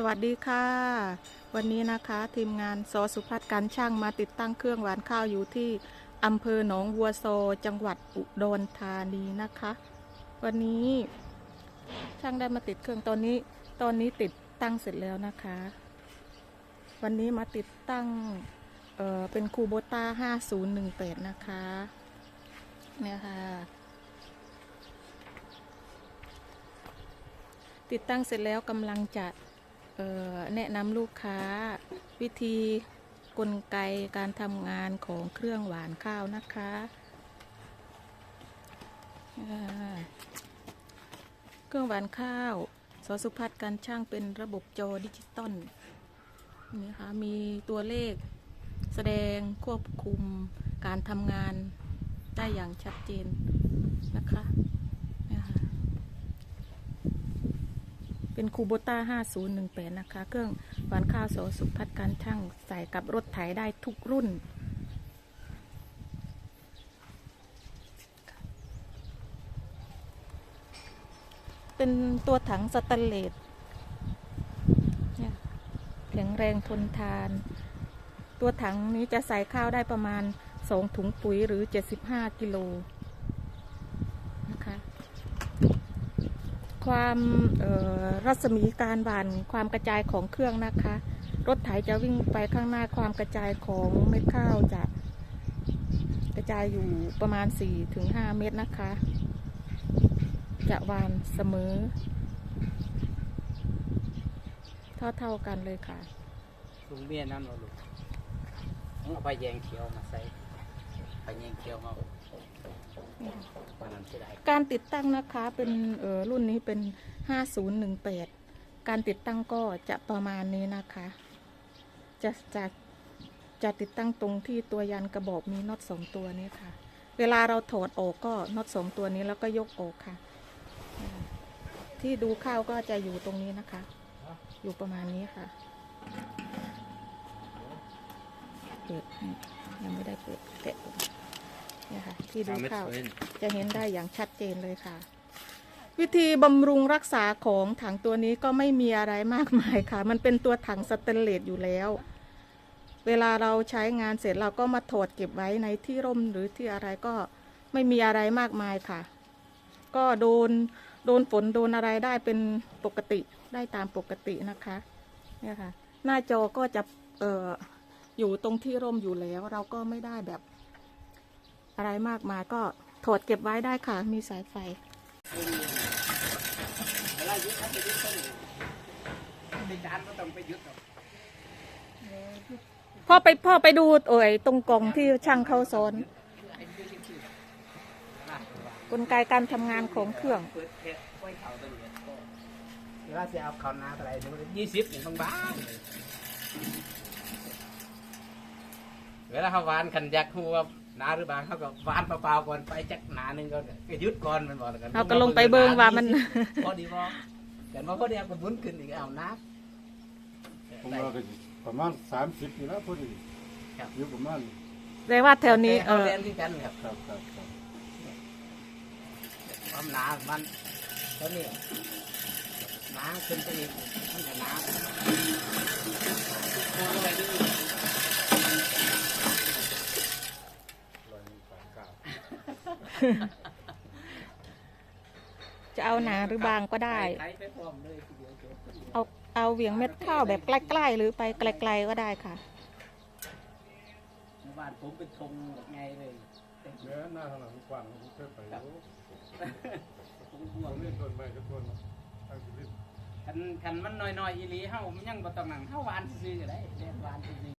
สวัสดีค่ะ วันนี้นะคะทีมงานซอสุพัฒน์การช่างมาติดตั้งเครื่องหวานข้าวอยู่ที่อำเภอหนองวัวโซจังหวัดอุดรธานีนะคะ วันนี้ช่างได้มาติดเครื่องตอนนี้ตอนนี้ติดตั้งเสร็จแล้วนะคะ วันนี้มาติดตั้งเออเป็นคูโบต้า5018 นะคะเนี่ยค่ะติดตั้งเสร็จแล้วกำลังจะ แนะนำลูกค้าวิธีกลไกการทำงานของเครื่องหวานข้าวนะคะเครื่องหวานข้าวสสุพัฒน์การช่างเป็นระบบจอดิจิตอลนี่ค่ะมีตัวเลขแสดงควบคุมการทำงานได้อย่างชัดเจนนะคะเนี่ยค่ะ เป็นคูโบต้า 5018 นะคะ เครื่องหวานข้าวโสสุพัฒน์การช่างใส่กับรถไถได้ทุกรุ่น เป็นตัวถังสแตนเลสเถียแข็งแรงทนทาน ตัวถังนี้จะใส่ข้าวได้ประมาณ 2 ถุงปุ๋ยหรือ 75 กิโลนะคะ ความรัศมีการหวานความกระจายของเครื่องนะคะ รถไถจะวิ่งไปข้างหน้าความกระจายของเม็ดข้าวจะกระจายอยู่ประมาณ 4-5 เม็ดนะคะ จะวานเสมอ เท่าๆกันเลยค่ะ ลุงเบี้ยนั่นเหรอลูกผมเอาไปแยงเขียวมาใส่ ไปแยงเขียวมาวันนั้นจะได้การติดตั้งนะคะเป็นเอ่อรุ่นนี้เป็น 5018 การติดตั้งก็จะประมาณนี้นะคะ จะจะจะติดตั้งตรงที่ตัวยันกระบอกมีน็อตสองตัวนี้ค่ะ เวลาเราถอดออกก็น็อตสองตัวนี้แล้วก็ยกออกค่ะ ที่ดูข้าวก็จะอยู่ตรงนี้นะคะ อยู่ประมาณนี้ค่ะ เปิดยังไม่ได้เปิดแกะเนี่ยค่ะที่ดูข้าวจะเห็นได้อย่างชัดเจนเลยค่ะ วิธีบำรุงรักษาของถังตัวนี้ก็ไม่มีอะไรมากมายค่ะ มันเป็นตัวถังสแตนเลสอยู่แล้ว เวลาเราใช้งานเสร็จเราก็มาถอดเก็บไว้ในที่ร่มหรือที่อะไรก็ไม่มีอะไรมากมายค่ะ ก็โดนโดนฝนโดนอะไรได้เป็นปกติได้ตามปกตินะคะเนี่ยค่ะ หน้าจอก็จะเอ่อ อยู่ตรงที่ร่มอยู่แล้ว เราก็ไม่ได้แบบ อะไรมากมายก็ถอดเก็บไว้ได้ค่ะ มีสายไฟเวลายึดครับไปยึดต้นในจานก็ต้องไปยึดครับพ่อไปพ่อไปดูโอ้ยตรงกล่องที่ช่างเขาสอนกลไกการทำงานของเครื่องเปิดแค่ไว้เขาตัวนี้ก็เวลาจะเอาเขานาอะไรยี่สิบอย่างบางบ้าง เวลาเขาวานขันยักหัวนาหรือบางเขาก็วานเปล่าๆก่อนไปจักหนาหนึ่งก็ก็ยึดก่อนมันบอกกันเอาก็ลงไปเบิ่งว่ามัน พอดีบ่แต่ว่าพอดีเอาก็บุญขึ้นอีกเอาน้ำผมว่าก็สิประมาณสามสิบนี่แล้วพอดีครับ อยู่ประมาณเรียกว่าแถวนี้เอเอาอเรียนขึ้นกันครับครับครับครับความหนามันเท่านี้หนาขึ้นไปอีกมันจะหนาโอ้ยอะไรดื้อ ร้อยสามเก้า จะเอาหนาหรือบางก็ได้ ใช้ไปพร้อมเลยทีเดียวจบเอาเอาเหวียงเม็ดข้าวแบบใกล้ๆหรือไปไกลๆก็ได้ค่ะ หมู่บ้านผมเป็นธงแบบไงเลยเนื้อหน้าข้างหลังกว้างผมเคยไปอยู่ผมห่วผงมเล่นต้นไม้กับต้นเนาะทางชีวิต คันคันมันน้อยๆอีหลีเฮามันยังบ่ต้องนั่งเฮาหวานซื่อๆก็ได้เรียนหวานซื่อ